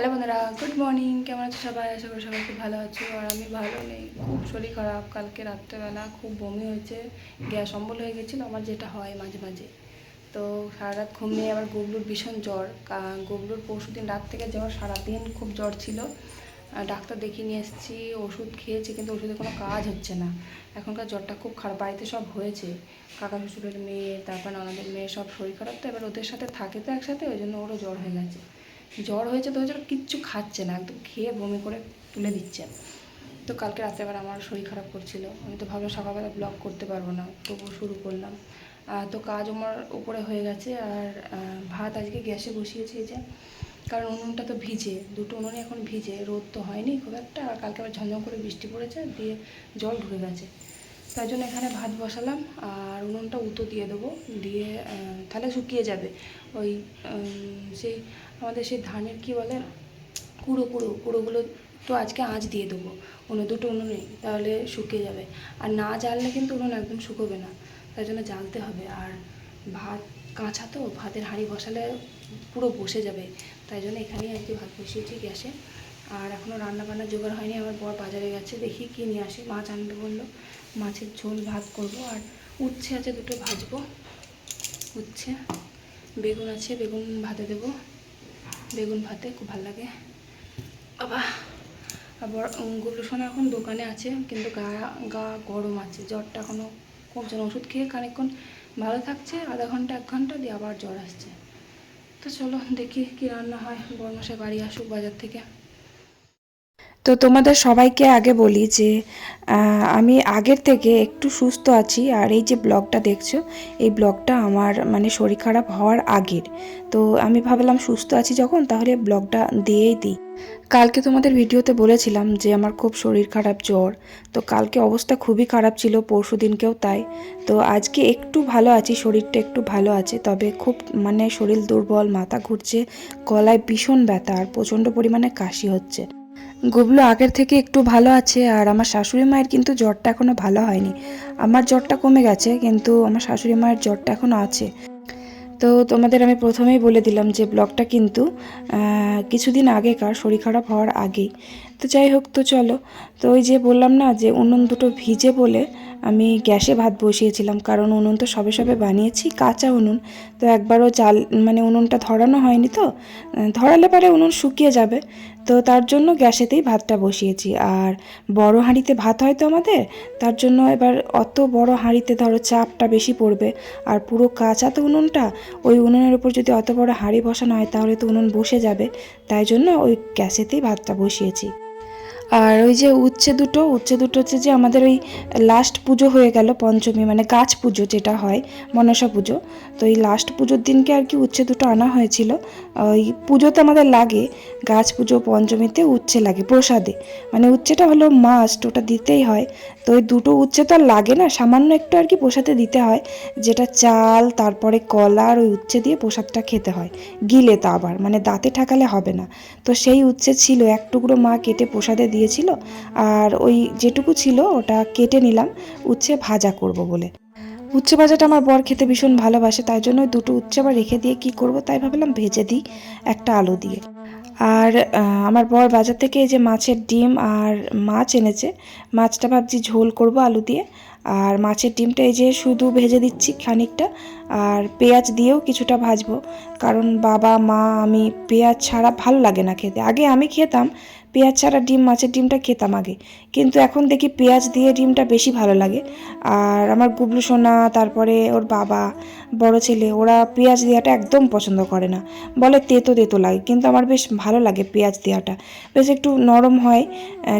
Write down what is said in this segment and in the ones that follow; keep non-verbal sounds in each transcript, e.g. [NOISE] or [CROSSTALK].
Hello বন্ধুরা good morning কেমন আছো সবাই? আশা করি সবাই খুব ভালো আছো। আর আমি ভালো নেই। খুব শরীর খারাপ। কালকে রাত্রেবেলা খুব বমি হয়েছে। গ্যাস অম্বল হয়ে গেছিল। আমার যেটা হয় মাঝে মাঝে। তো সারা রাত ঘুম নিয়ে আবার গুবলুর ভীষণ জ্বর। গুবলুর পরশু দিন রাত থেকে জ্বর সারাদিন খুব জ্বর ছিল। ডাক্তার দেখিয়ে নিয়ে এসেছি। ওষুধ খেয়েছি, কিন্তু ওষুধে কোনো কাজ হচ্ছে না। এখনকার জ্বরটা খুব খারাপ। বাড়িতে সব হয়েছে। কাকা শ্বশুরের মেয়ে, তারপর ননদের মেয়ে সব শরীর খারাপ। তো এবার ওদের সাথে থাকে তো একসাথে, ওই জন্য ওরও জ্বর হয়ে গেছে। জ্বর হয়েছে তো হয়েছে, কিচ্ছু খাচ্ছে না, একদম খেয়ে বমি করে তুলে দিচ্ছে। তো কালকে রাতে আবার আমার শরীর খারাপ করছিল, আমি তো ভাবলাম সকালবেলা ব্লগ করতে পারব না, তবুও শুরু করলাম। তো কাজ আমার উপরে হয়ে গেছে, আর ভাত আজকে গ্যাসে বসিয়েছি যে, কারণ উনুনটা তো ভিজে, দুটো উনুনে এখন ভিজে, রোদ তো হয়নি খুব একটা, আর কালকে আবার ঝমঝম করে বৃষ্টি পড়েছে, দিয়ে জল ঢুকে গেছে। তাই জন্য এখানে ভাত বসালাম আর উনুনটা উতো দিয়ে দেবো। দিয়ে তাহলে শুকিয়ে যাবে। ওই সেই আমাদের সেই ধানের কি বলে, কুড়ো কুড়ো, কুড়োগুলো তো আজকে আঁচ দিয়ে দেবো। উনুন দুটো উনুনেই তাহলে শুকিয়ে যাবে। আর না জ্বাললে কিন্তু উনুন একদম শুকোবে না, তাই জন্য জ্বালতে হবে। আর ভাত কাঁচা তো, ভাতের হাঁড়ি বসালে পুরো বসে যাবে। তাই জন্য এখানেই আর কি ভাত বসিয়েছি গ্যাসে। আর এখনও রান্না বান্না জোগাড় হয়নি, আমার বর বাজারে গেছে, দেখি কী নিয়ে আসি। মাছ আনবে বলল। মাছের ঝোল ভাত করব আর উচ্ছে আছে দুটো ভাজবো। উচ্ছে, বেগুন আছে, বেগুন ভাতে দেবো। বেগুন ভাতে খুব ভালো লাগে। আবারগুলো সোনা এখন দোকানে আছে, কিন্তু গা গা গরম আছে, জ্বরটা এখনও কমছে না ওষুধ খেয়ে খানিকক্ষণ ভালো থাকছে, আধা ঘণ্টা, এক ঘণ্টা দিয়ে আবার জ্বর আসছে। তো চলো দেখি কি রান্না হয়, বরমাসে বাড়ি আসুক বাজার থেকে। তো তোমাদের সবাইকে আগে বলি যে আমি আগের থেকে একটু সুস্থ আছি, আর এই যে ব্লগটা দেখছ, এই ব্লগটা আমার মানে শরীর খারাপ হওয়ার আগের। তো আমি ভাবলাম সুস্থ আছি যখন, তাহলে ব্লগটা দিয়েই দিই। কালকে তোমাদের ভিডিওতে বলেছিলাম যে আমার খুব শরীর খারাপ জ্বর। তো কালকে অবস্থা খুবই খারাপ ছিল, পরশু দিনকেও তাই। তো আজকে একটু ভালো আছি, শরীরটা একটু ভালো আছে, তবে খুব মানে শরীর দুর্বল, মাথা ঘুরছে, গলায় ভীষণ ব্যথা, আর প্রচণ্ড পরিমাণে কাশি হচ্ছে। গুবলু আগের থেকে একটু ভালো আছে আর আমার শাশুড়ি মায়ের কিন্তু জ্বরটা এখনও ভালো হয়নি। আমার জ্বরটা কমে গেছে, কিন্তু আমার শাশুড়ি মায়ের জ্বরটা এখনও আছে। তো তোমাদের আমি প্রথমেই বলে দিলাম যে ব্লগটা কিন্তু কিছুদিন আগেকার, শরীর খারাপ হওয়ার আগেই। তো যাই হোক, তো চলো। তো ওই যে বললাম না যে উনুন দুটো ভিজে বলে আমি গ্যাসে ভাত বসিয়েছিলাম, কারণ উনুন তো সবে সবে বানিয়েছি, কাঁচা উনুন। তো একবারও জাল মানে উনুনটা ধরানো হয়নি তো ধরালে পরে উনুন শুকিয়ে যাবে। তো তার জন্য গ্যাসেতেই ভাতটা বসিয়েছি। আর বড় হাঁড়িতে ভাত হয় তো আমাদের, তার জন্য এবার অত বড় হাঁড়িতে ধরো চাপটা বেশি পড়বে। আর পুরো কাঁচা তো উনুনটা, ওই উনুনের উপর যদি অত বড় হাঁড়ি বসানো হয় তাহলে তো উনুন বসে যাবে। তাই জন্য ওই গ্যাসেতেই ভাতটা বসিয়েছি। আর ওই যে উচ্ছে দুটো উচ্ছে দুটো হচ্ছে যে আমাদের ওই লাস্ট পুজো হয়ে গেল, পঞ্চমী মানে গাছ পুজো যেটা হয়, মনসা পুজো। তো এই লাস্ট পুজোর দিনকে আর কি উচ্ছে দুটো আনা হয়েছিল। ওই পুজোতে আমাদের লাগে, গাছ পুজো, পঞ্চমীতে উচ্ছে লাগে, প্রসাদে। মানে উচ্ছেটা হলো মাস্ট ওটা দিতেই হয়। তো ওই দুটো উচ্ছে তো আর লাগে না, সামান্য একটু আর কি প্রসাদে দিতে হয়। যেটা চাল, তারপরে কলা আর ওই উচ্ছে দিয়ে প্রসাদটা খেতে হয়। গিলে তা আবার মানে দাঁতে ঠাকালে হবে না। তো সেই উচ্ছে ছিল, এক টুকরো মা কেটে প্রসাদে দিয়েছিল। আর ওই যেটুকু ছিল ওটা কেটে নিলাম, উচ্ছে ভাজা করব বলে। উচ্ছে ভাজাটা আমার বর খেতে ভীষণ ভালোবাসে, তাই জন্য দুটো উচ্ছে আবার রেখে দিয়ে কি করব তাই ভাবলাম ভেজে দিই একটা আলু দিয়ে। আর আমার বর বাজার থেকে এই যে মাছের ডিম আর মাছ এনেছে, মাছটা ভাবছি ঝোল করব আলু দিয়ে। আর মাছের ডিমটা এই যে শুধু ভেজে দিচ্ছি খানিকটা, আর পেঁয়াজ দিয়েও কিছুটা ভাজবো। কারণ বাবা, মা, আমি পেঁয়াজ ছাড়া ভালো লাগে না খেতে। আগে আমি খেতাম পেঁয়াজ ছাড়া ডিম, মাছের ডিমটা খেতাম আগে। কিন্তু এখন দেখি পেঁয়াজ দিয়ে ডিমটা বেশি ভালো লাগে। আর আমার গুবলু সোনা, তারপরে ওর বাবা, বড় ছেলে, ওরা পেঁয়াজ দেওয়াটা একদম পছন্দ করে না। বলে তেতো তেতো লাগে। কিন্তু আমার বেশ ভালো লাগে পেঁয়াজ দেওয়াটা। বেশ একটু নরম হয়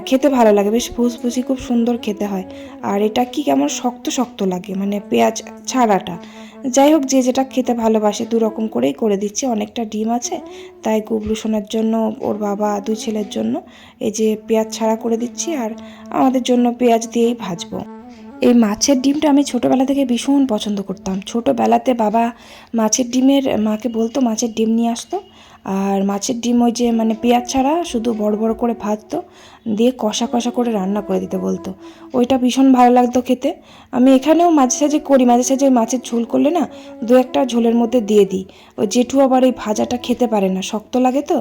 খেতে ভালো লাগে। বেশ ফুসফুসি, খুব সুন্দর খেতে হয়। আর এটা কি কেমন শক্ত শক্ত লাগে? মানে পেঁয়াজ ছাড়াটা। যাই হোক যে যেটা খেতে ভালোবাসে দু রকম করেই করে দিচ্ছে। অনেকটা ডিম আছে, তাই গুবলু সোনার জন্য, ওর বাবা, দুই ছেলের জন্য এই যে পেঁয়াজ ছাড়া করে দিচ্ছি, আর আমাদের জন্য পেঁয়াজ দিয়েই ভাজবো। এই মাছের ডিমটা আমি ছোটোবেলা থেকে ভীষণ পছন্দ করতাম। ছোটোবেলাতে বাবা মাছের ডিমের মাকে বলতো, মাছের ডিম নিয়ে আসতো। আর মাছের ডিম ওই যে মানে পেঁয়াজ ছাড়া শুধু বড় বড় করে ভাজতো। দিয়ে কষা কষা করে রান্না করে দিতে বলতো। ওইটা ভীষণ ভালো লাগতো খেতে। আমি এখানেও মাঝে সাঝে করি, মাঝে সাঝে মাছের ঝোল করলে না দু একটা ঝোলের মধ্যে দিয়ে দিই। ওই জেঠু আবার এই ভাজাটা খেতে পারে না, শক্ত লাগে তো।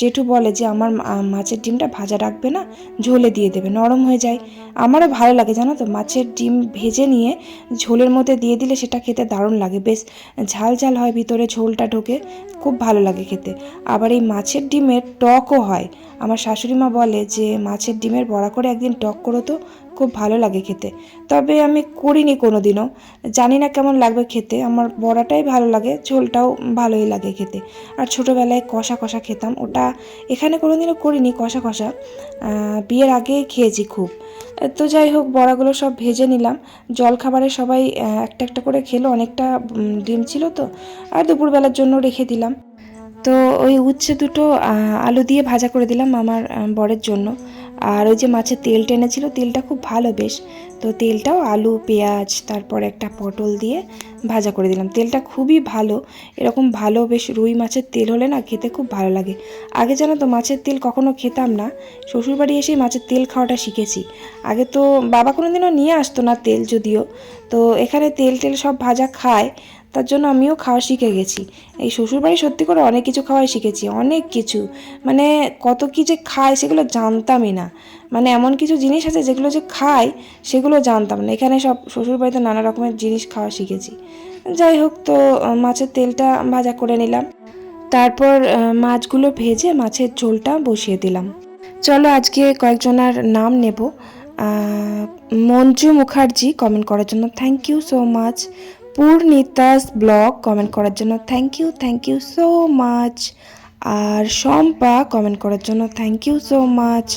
জেঠু বলে যে আমার মাছের ডিমটা ভাজা রাখবে না, ঝোলে দিয়ে দেবে, নরম হয়ে যায়। আমারও ভালো লাগে জানো তো, মাছের ডিম ভেজে নিয়ে ঝোলের মধ্যে দিয়ে দিলে সেটা খেতে দারুণ লাগে। বেশ ঝাল ঝাল হয় ভিতরে ঝোলটা ঢোকে, খুব ভালো লাগে খেতে। আবার এই মাছের ডিমের টকও হয় আমার শাশুড়ি মা বলে যে, মাছের ডিমের বড়া করে একদিন টক করো তো, খুব ভালো লাগে খেতে। তবে আমি করিনি কোনো দিনও জানি না কেমন লাগবে খেতে, আমার বড়াটাই ভালো লাগে, ঝোলটাও ভালোই লাগে খেতে। আর ছোটোবেলায় কষা কষা খেতাম, ওটা এখানে কোনো দিনও করিনি, কষা কষা। বিয়ের আগে খেয়েছি খুব। তো যাই হোক, বড়াগুলো সব ভেজে নিলাম। জলখাবারে সবাই একটা একটা করে খেলো, অনেকটা ডিম ছিল তো, আর দুপুরবেলার জন্য রেখে দিলাম। তো ওই উচ্ছে দুটো আলু দিয়ে ভাজা করে দিলাম আমার বরের জন্য। আর ওই যে মাছের তেল টেনেছিল, তেলটা খুব ভালো বেশ। তো তেলটাও আলু, পেঁয়াজ, তারপর একটা পটল দিয়ে ভাজা করে দিলাম। তেলটা খুবই ভালো, এরকম ভালো বেশ রুই মাছের তেল হলে না খেতে খুব ভালো লাগে। আগে জানো তো মাছের তেল কখনো খেতাম না, শ্বশুরবাড়ি এসেই মাছের তেল খাওয়াটা শিখেছি। আগে তো বাবা কোনোদিনও নিয়ে আসতো না তেল যদিও। তো এখানে তেল টেল সব ভাজা খায় তার জন্য আমিও খাওয়া শিখে গেছি। এই শ্বশুরবাড়ি সত্যি করে অনেক কিছু খাওয়াই শিখেছি, অনেক কিছু। মানে কত কী যে খায় সেগুলো জানতামই না। মানে এমন কিছু জিনিস আছে যেগুলো যে খায় সেগুলো জানতাম না। এখানে সব শ্বশুরবাড়িতে নানা রকমের জিনিস খাওয়া শিখেছি। যাই হোক তো মাছের তেলটা ভাজা করে নিলাম। তারপর মাছগুলো ভেজে মাছের ঝোলটা বসিয়ে দিলাম। চলো আজকে কয়েকজনের নাম নেব। মঞ্জু মুখার্জি কমেন্ট করার জন্য। Thank you so much. পূর্ণিতাস blog comment করার জন্য thank you thank you so much R Shampa comment করার জন্য থ্যাংক ইউ সো মাচ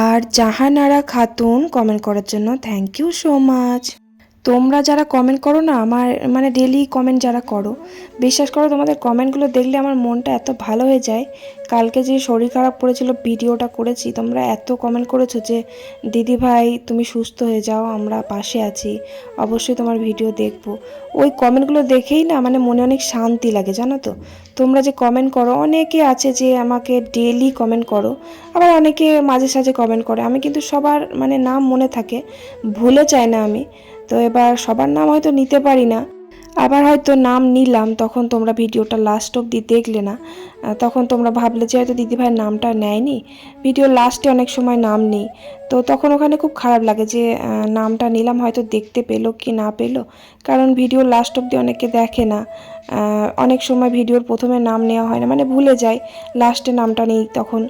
আর জাহানারা খাতুন কমেন্ট করার জন্য থ্যাংক ইউ সো মাচ তোমরা যারা কমেন্ট করো না, আমার মানে ডেলি কমেন্ট যারা করো, বিশ্বাস করো তোমাদের কমেন্টগুলো দেখলে আমার মনটা এত ভালো হয়ে যায়। কালকে যে শরীর খারাপ করেছিল ভিডিওটা করেছি, তোমরা এত কমেন্ট করেছ যে, দিদি ভাই, তুমি সুস্থ হয়ে যাও, আমরা পাশে আছি, অবশ্যই তোমার ভিডিও দেখব। ওই কমেন্টগুলো দেখেই না মানে মনে অনেক শান্তি লাগে, জানো তো? তোমরা যে কমেন্ট করো, অনেকে আছে যে আমাকে ডেলি কমেন্ট করো, আবার অনেকে মাঝে সাঝে কমেন্ট করে। আমি কিন্তু সবার মানে নাম মনে থাকে, ভুলে চাই না আমি। তো এবার সবার নাম হয়তো নিতে পারি না। আবার হয়তো নাম নিলাম, তখন তোমরা ভিডিওটা লাস্ট অবধি দেখলে না। তখন তোমরা ভাবলে যে হয়তো দিদিভাইয়ের নামটা নেয়নি। ভিডিও লাস্টে অনেক সময় নাম নেই। তো তখন ওখানে খুব খারাপ লাগে যে নামটা নিলাম, হয়তো দেখতে পেল কি না পেল। কারণ ভিডিও লাস্ট অবধি অনেকে দেখে না। অনেক সময় ভিডিওর প্রথমে নাম নেওয়া হয় না মানে ভুলে যায়। লাস্টে নামটা নেই তখন।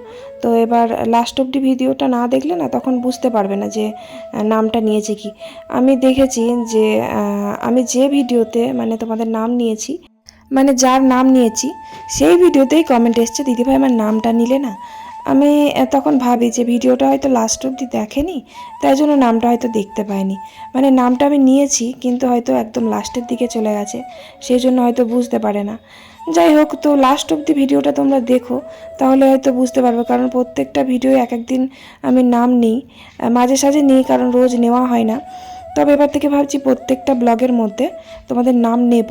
তো এবার লাস্ট অবধি ভিডিওটা না দেখলে না, তখন বুঝতে পারবে না যে নামটা নিয়েছে কি। আমি দেখেছি যে আমি যে ভিডিওতে মানে তোমাদের নাম নিয়েছি মানে যার নাম নিয়েছি, সেই ভিডিওতেই কমেন্ট এসছে, দিদিভাই, আমার নামটা নিলে না? আমি তখন ভাবি যে ভিডিওটা হয়তো লাস্ট অবধি দেখেনি, তাই জন্য নামটা হয়তো দেখতে পাইনি। মানে নামটা আমি নিয়েছি, কিন্তু হয়তো একদম লাস্টের দিকে চলে গেছে, সেই জন্য হয়তো বুঝতে পারে না। যাই হোক, তো লাস্ট অবধি ভিডিওটা তোমরা দেখো, তাহলে হয়তো বুঝতে পারবে, কারণ প্রত্যেকটা ভিডিও এক একদিন আমি নাম নিই মাঝে সাঝে নিই, কারণ রোজ নেওয়া হয় না। তবে এবার থেকে ভাবছি প্রত্যেকটা ব্লগের মধ্যে তোমাদের নাম নেব।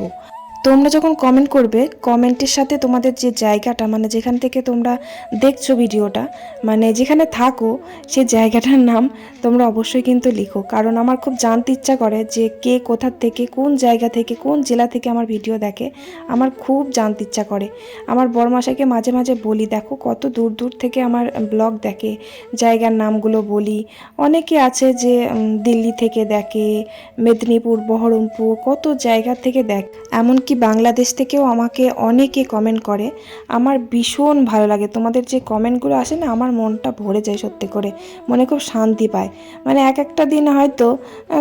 তোমরা যখন কমেন্ট করবে কমেন্টের সাথে তোমাদের যে জায়গাটা মানে যেখান থেকে তোমরা দেখছ ভিডিওটা মানে যেখানে থাকো, সেই জায়গাটার নাম তোমরা অবশ্যই কিন্তু লিখো। কারণ আমার খুব জানতে ইচ্ছা করে যে কে কোথার থেকে, কোন জায়গা থেকে, কোন জেলা থেকে আমার ভিডিও দেখে, আমার খুব জানতে ইচ্ছা করে। আমার বড়মাসাকে মাঝে মাঝে বলি, দেখো কত দূর দূর থেকে আমার ব্লগ দেখে, জায়গার নামগুলো বলি। অনেকে আছে যে দিল্লি থেকে দেখে, মেদিনীপুর, বহরমপুর, কত জায়গা থেকে দেখ। এমনকি বাংলাদেশ থেকেও আমাকে অনেকে কমেন্ট করে। আমার ভীষণ ভালো লাগে। তোমাদের যে কমেন্টগুলো আসে না, আমার মনটা ভরে যায় সত্যি করে। মনে খুব শান্তি পায়। মানে এক একটা দিন হয়তো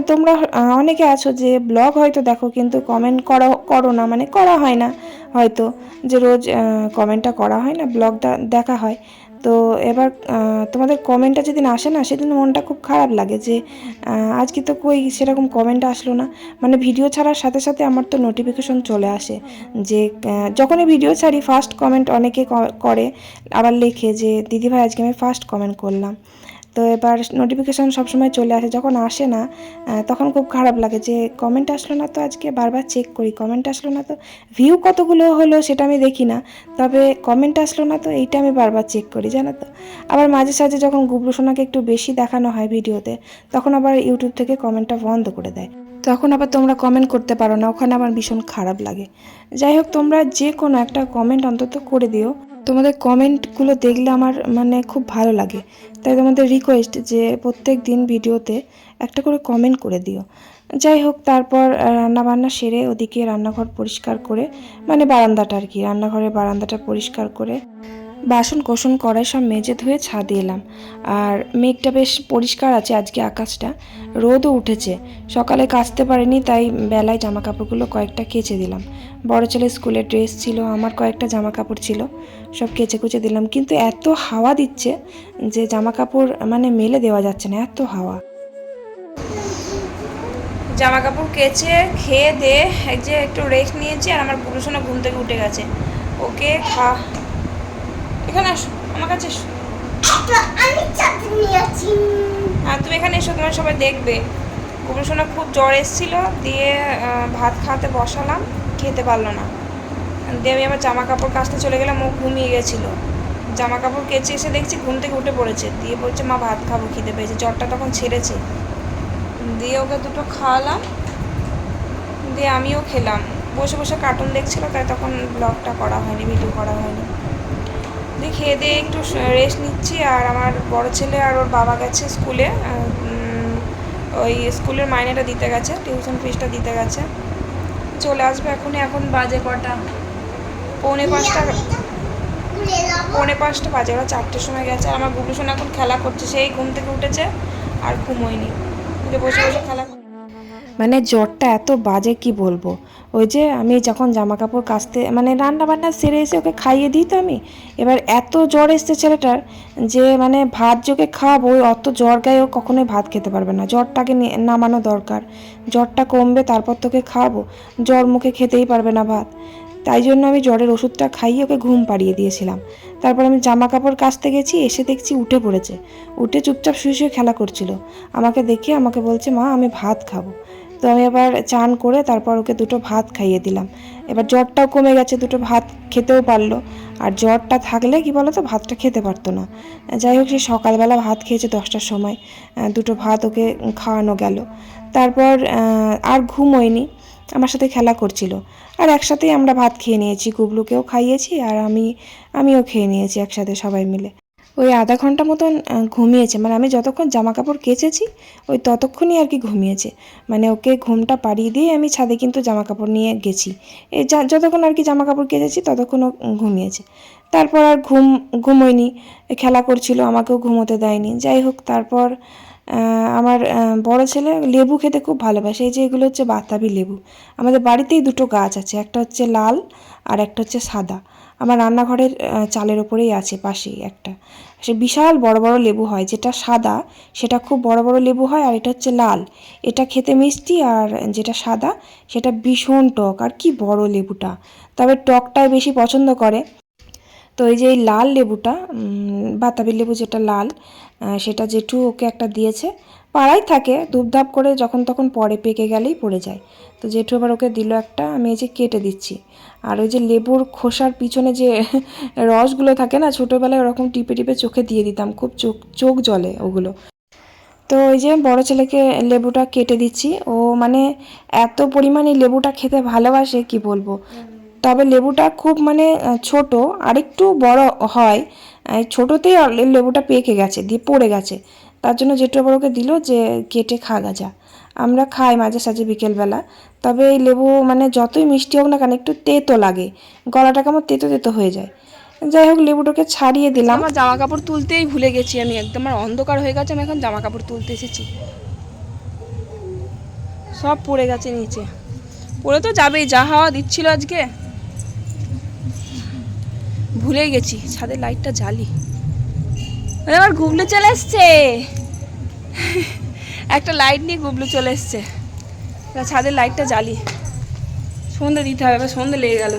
তোমরা অনেকে আছো যে ব্লগ হয়তো দেখো, কিন্তু কমেন্ট করো করো না। মানে করা হয় না। হয়তো যে রোজ কমেন্টটা করা হয় না ব্লগটা দেখা হয়। তো এবার তোমাদের কমেন্টটা যেদিন আসে না, সেদিন মনটা খুব খারাপ লাগে যে আজকে তো কই সেরকম কমেন্ট আসলো না। মানে ভিডিও ছাড়ার সাথে সাথে আমার তো নোটিফিকেশন চলে আসে যে যখনই ভিডিও ছাড়ি ফার্স্ট কমেন্ট অনেকে করে, আবার লেখে যে, দিদিভাই, আজকে আমি ফার্স্ট কমেন্ট করলাম। তো এবার নোটিফিকেশান সবসময় চলে আসে, যখন আসে না তখন খুব খারাপ লাগে যে কমেন্ট আসলো না তো আজকে বারবার চেক করি কমেন্ট আসলো না তো ভিউ কতগুলো হলো সেটা আমি দেখি না, তবে কমেন্ট আসলো না তো এইটা আমি বারবার চেক করি, জানো তো। আবার মাঝে সাঝে যখন গুবলু সোনাকে একটু বেশি দেখানো হয় ভিডিওতে, তখন আবার ইউটিউব থেকে কমেন্টটা বন্ধ করে দেয়। তখন আবার তোমরা কমেন্ট করতে পারো না, ওখানে আমার ভীষণ খারাপ লাগে। যাই হোক, তোমরা যে কোনো একটা কমেন্ট অন্তত করে দিও। তোমাদের কমেন্টগুলো দেখলে আমার মানে খুব ভালো লাগে। তাই তোমাদের রিকোয়েস্ট যে প্রত্যেক দিন ভিডিওতে একটা করে কমেন্ট করে দিও। যাই হোক, তারপর রান্না বান্না সেরে ওদিকে রান্নাঘর পরিষ্কার করে মানে বারান্দাটা আর কি, রান্নাঘরের বারান্দাটা পরিষ্কার করে বাসন কোসন কড়াই সব মেজে ধুয়ে ছাদে এলাম। আর মেঘটা বেশ পরিষ্কার আছে আজকে আকাশটা, রোদও উঠেছে। সকালে কাচতে পারিনি, তাই বেলায় জামা কাপড়গুলো কয়েকটা কেচে দিলাম। বড় ছেলে স্কুলের ড্রেস ছিল আমার কয়েকটা জামা কাপড় ছিল সব কেচে কুচে দিলাম। কিন্তু এত হাওয়া দিচ্ছে যে জামা কাপড় মানে মেলে দেওয়া যাচ্ছে না এত হাওয়া। জামা কাপড় কেচে খেয়ে দে এক যে একটু রেস্ট নিয়েছি আর আমার গুরুসোনা ঘুম থেকে উঠে গেছে। ওকে খা। এখানে আসো আমার কাছে এসো। আর তুমি এখানে এসো তোমার সবাই দেখবে। গুরুসোনা খুব জ্বর এসেছিল দিয়ে ভাত খাওয়াতে বসালাম। খেতে পারল না। দিয়ে আমি আমার জামা কাপড় কাচতে চলে গেলাম ও ঘুমিয়ে গেছিল। জামা কাপড় কেচে এসে দেখছি ঘুম থেকে উঠে পড়েছে। দিয়ে বলছে, মা, ভাত খাব, খিদে পেয়েছে, জ্বরটা তখন ছেড়েছে। দিয়ে ওকে দুটো খাওয়ালাম। দিয়ে আমিও খেলাম। বসে বসে কার্টুন দেখছিল, তাই তখন ব্লগটা করা হয়নি ভিডিও করা হয়নি। দিয়ে খেয়ে দিয়ে একটু রেস্ট নিচ্ছি। আর আমার বড় ছেলে আর ওর বাবা গেছে স্কুলে। ওই স্কুলের মাইনেটা দিতে গেছে টিউশন ফিসটা দিতে গেছে। চলে আসবে এখন এখন বাজে কটা? পৌনে পাঁচটা। পৌনে পাঁচটা বাজে, ওরা চারটের সময় গেছে। আমার গুগলু এখন খেলা করছে, সেই ঘুম থেকে উঠেছে আর ঘুমোয়নি। বসে বসে খেলা মানে জ্বরটা এত বাজে কি বলব? ওই যে আমি যখন জামা কাপড় কাচতে মানে রান্না বান্না সেরে এসে ওকে খাইয়ে দিই তো আমি, এবার এত জ্বর এসছে ছেলেটার যে মানে ভাত যে ওকে খাওয়াবো, ওই অত জ্বর গায়ে ও কখনোই ভাত খেতে পারবে না। জ্বরটাকে নামানো দরকার। জ্বরটা কমবে, তারপর তোকে খাওয়াবো। জ্বর মুখে খেতেই পারবে না ভাত। তাই জন্য আমি জ্বরের ওষুধটা খাইয়ে ওকে ঘুম পাড়িয়ে দিয়েছিলাম। তারপর আমি জামা কাপড় কাচতে গেছি, এসে দেখছি উঠে পড়েছে। উঠে চুপচাপ শুয়ে শুয়ে খেলা করছিল। আমাকে দেখে আমাকে বলছে, মা, আমি ভাত খাব। তো আমি এবার চান করে তারপর ওকে দুটো ভাত খাইয়ে দিলাম। এবার জ্বরটাও কমে গেছে, দুটো ভাত খেতেও পারল। আর জ্বরটা থাকলে কি বলো তো ভাতটা খেতে পারতো না। যাই হোক, সে সকালবেলা ভাত খেয়েছে দশটার সময়। দুটো ভাত ওকে খাওয়ানো গেল। তারপর আর ঘুমোয়নি। আমার সাথে খেলা করছিল। আর একসাথেই আমরা ভাত খেয়ে নিয়েছি। কুবলুকেও খাইয়েছি আর আমি, আমিও খেয়ে নিয়েছি একসাথে সবাই মিলে। ওই আধা ঘণ্টা মতন ঘুমিয়েছে। মানে আমি যতক্ষণ জামা কাপড় কেচেছি, ওই ততক্ষণই আর কি ঘুমিয়েছে। মানে ওকে ঘুমটা পাড়িয়ে দিয়ে আমি ছাদে কিন্তু জামা কাপড় নিয়ে গেছি। এই যতক্ষণ আর কি জামা কাপড় কেচেছি, ততক্ষণ ও ঘুমিয়েছে। তারপর আর ঘুম, ঘুমোয়নি। খেলা করছিল, আমাকেও ঘুমোতে দেয়নি। যাই হোক, তারপর আমার বড় ছেলে লেবু খেতে খুব ভালোবাসে। এই যে এগুলো হচ্ছে বাতাবি লেবু। আমাদের বাড়িতেই দুটো গাছ আছে, একটা হচ্ছে লাল আর একটা হচ্ছে সাদা। আমার রান্নাঘরের চালের ওপরেই আছে পাশেই একটা। সে বিশাল বড় বড় লেবু হয়, যেটা সাদা, সেটা খুব বড় বড় লেবু হয়, আর এটা হচ্ছে লাল। এটা খেতে মিষ্টি, আর যেটা সাদা, সেটা ভীষণ টক। আর কি বড় লেবুটা! তবে টকটাই বেশি পছন্দ করে। তো এই যে এই লাল লেবুটা বাতাবি লেবু যেটা লাল সেটা জেঠু ওকে একটা দিয়েছে। পাড়াই থাকে, ধূপধাপ করে যখন তখন পরে পেকে গেলেই পড়ে যায়। তো জেঠু আবার ওকে দিল একটা, আমি এই যে কেটে দিচ্ছি। আর ওই যে লেবুর খোসার পিছনে যে [LAUGHS] রসগুলো থাকে না, ছোটোবেলায় ওরকম টিপে টিপে চোখে দিয়ে দিতাম, খুব চোখ চোখ জলে ওগুলো। তো ওই যে বড় ছেলেকে লেবুটা কেটে দিচ্ছি। ও মানে এত পরিমাণে লেবুটা খেতে ভালোবাসে, কি বলব? তবে লেবুটা খুব মানে ছোট, আরেকটু বড় হয় ছোটোতেই লেবুটা পেকে গেছে, দিয়ে পড়ে গেছে। তার জন্য জেঠু আবার ওকে দিল যে, কেটে খা গাজা। আমরা খাই মাঝে সাঝে বিকেলবেলা। তবে এই লেবু মানে যতই মিষ্টি হোক না কেন, একটু তেতো লাগে। গলাটা কেমন তেতো তেতো হয়ে যায়। যাই হোক, লেবুটাকে ছাড়িয়ে দিলাম। আমার জামা কাপড় তুলতেই ভুলে গেছি আমি একদম, আমার অন্ধকার হয়ে গেছে, আমি এখন জামা কাপড় তুলতে এসেছি। সব পড়ে গেছে নিচে। পড়ে তো যাবেই, যা হাওয়া দিচ্ছিল আজকে। ভুলে গেছি ছাদের লাইটটা জ্বালি। আরে আমার গুবলু চলে এসছে। একটা লাইট নিয়ে গুবলু চলে এসছে। ছাদের লাইটটা জ্বালি। সন্ধে দিতে হবে, এবার সন্ধে লেগে গেল।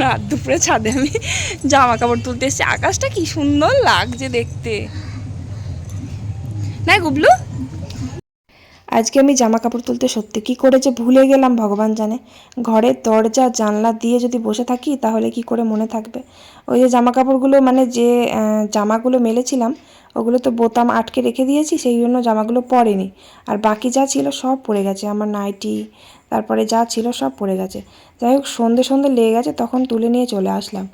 রাত দুপুরে ছাদে আমি জামা কাপড় তুলতে এসেছি। আকাশটা কি সুন্দর লাগছে দেখতে। না গুবলু? আজকে আমি জামা কাপড় তুলতে সত্যি কি করে যে ভুলে গেলাম, ভগবান জানে। ঘরের দরজা, জানলা দিয়ে যদি বসে থাকি, তাহলে কি করে মনে থাকবে? ওই যে জামা কাপড়গুলো মানে যে জামাগুলো মেলেছিলাম ওগুলো তো বোতাম আটকে রেখে দিয়েছি, সেই জন্য জামাগুলো পরেনি আর বাকি যা ছিল সব পড়ে গেছে, আমার নাইটি, তারপরে যা ছিল সব পড়ে গেছে। যাই হোক, সন্ধে সন্ধে লেগে গেছে, তখন তুলে নিয়ে চলে আসলাম।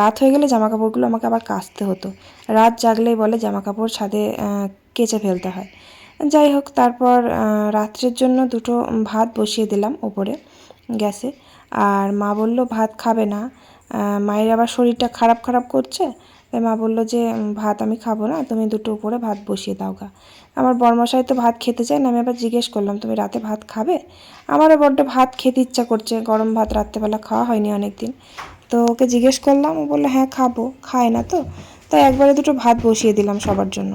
রাত হয়ে গেলে জামা কাপড়গুলো আমাকে আবার কাচতে হতো। রাত জাগলেই বলে জামা কাপড় ছাদে কেচে ফেলতে হয়। যাই হোক, তারপর রাত্রের জন্য দুটো ভাত বসিয়ে দিলাম ওপরে, গ্যাসে। আর মা বলল, ভাত খাবে না। মায়ের আবার শরীরটা খারাপ খারাপ করছে তাই মা বলল যে ভাত আমি খাব না, তুমি দুটো উপরে ভাত বসিয়ে দাও গা। আমার বরমশাই তো ভাত খেতে চায় না, আমি আবার জিজ্ঞেস করলাম, তুমি রাতে ভাত খাবে? আমারও বড্ড ভাত খেতে ইচ্ছা করছে, গরম ভাত রাত্রেবেলা খাওয়া হয়নি অনেক দিন তো ওকে জিজ্ঞেস করলাম, ও বলল হ্যাঁ খাব। খায় না তো। তাই একবারে দুটো ভাত বসিয়ে দিলাম সবার জন্য।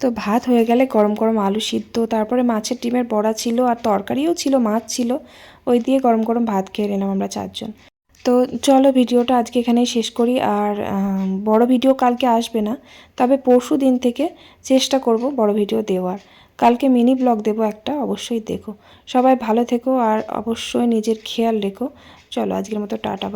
তো ভাত হয়ে গেলে গরম গরম আলু সিদ্ধ, তারপরে মাছের ডিমের বড়া ছিল আর তরকারিও ছিল, মাছ ছিল। ওই দিয়ে গরম গরম ভাত খেয়ে নিলাম আমরা চারজন। তো চলো ভিডিওটা আজকে এখানেই শেষ করি আর বড় ভিডিও কালকে আসবে না, তবে পরশু দিন থেকে চেষ্টা করব বড় ভিডিও দেওয়ার। কালকে মিনি ব্লগ দেব একটা, অবশ্যই দেখো। সবাই ভালো থেকো আর অবশ্যই নিজের খেয়াল রেখো। চলো আজকের মতো টাটা